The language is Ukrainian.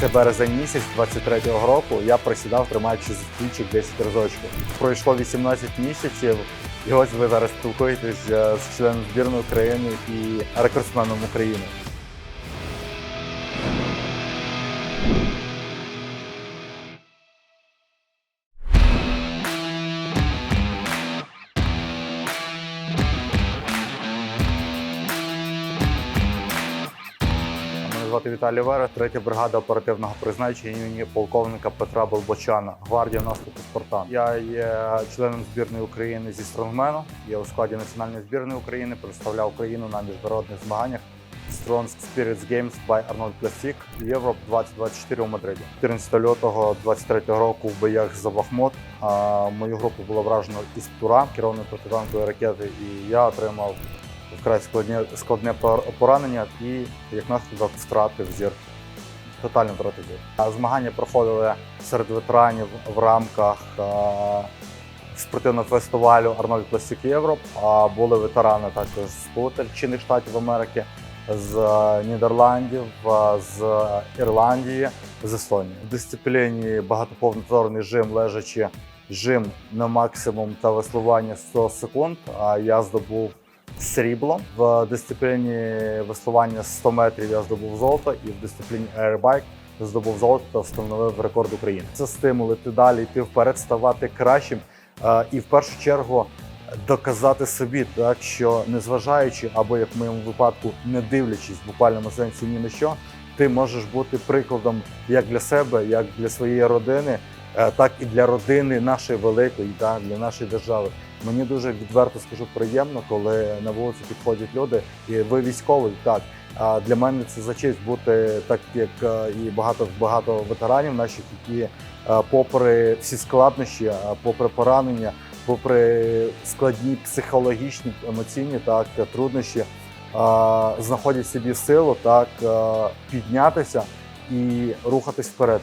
Це березень місяць 23-го року. Я присідав, тримаючи з стільчик 10 разочків. Пройшло 18 місяців, і ось ви зараз спілкуєтесь е, з членом збірної України і рекордсменом України. Звати Віталій Вера, третя бригада оперативного призначення імені полковника Петра Болбочана, гвардія наступу Спартан. Я є членом збірної України зі стронгмену. Я у складі національної збірної України представляв Україну на міжнародних змаганнях Strong Spirits Games by Arnold Classic Європ 2024 у Мадриді. 14 лютого 23 року в боях за Бахмут мою групу було вражено із Тура керованої протитанкової ракети, і я отримав вкрай складне, складне пор- поранення і як наслідок втратив зір. Тотально втратив зір. Змагання проходили серед ветеранів в рамках а, спортивного фестивалю Арнольд Classic Європ. А були ветерани також з Сполучених Штатів Америки, з е, Нідерландів, е, з Ірландії, з Естонії. В дисципліні багатоповторний жим лежачи жим на максимум та веслування 100 секунд. А я здобув срібло. В дисципліні веслування 100 метрів я здобув золото, і в дисципліні Airbike здобув золото та встановив рекорд України. Це стимул іти далі, йти вперед, ставати кращим е, і в першу чергу доказати собі, так що незважаючи або як в моєму випадку, не дивлячись в буквальному сенсі ні на що, ти можеш бути прикладом як для себе, як для своєї родини, так і для родини нашої великої, так, для нашої держави. Мені дуже відверто скажу приємно, коли на вулиці підходять люди, і ви військовий, так. А для мене це за честь бути так, як е, і багато багато ветеранів наших, які, е, попри всі складнощі, е, попри поранення, попри складні психологічні емоційні так труднощі, е, знаходять собі силу так е, піднятися і рухатись вперед.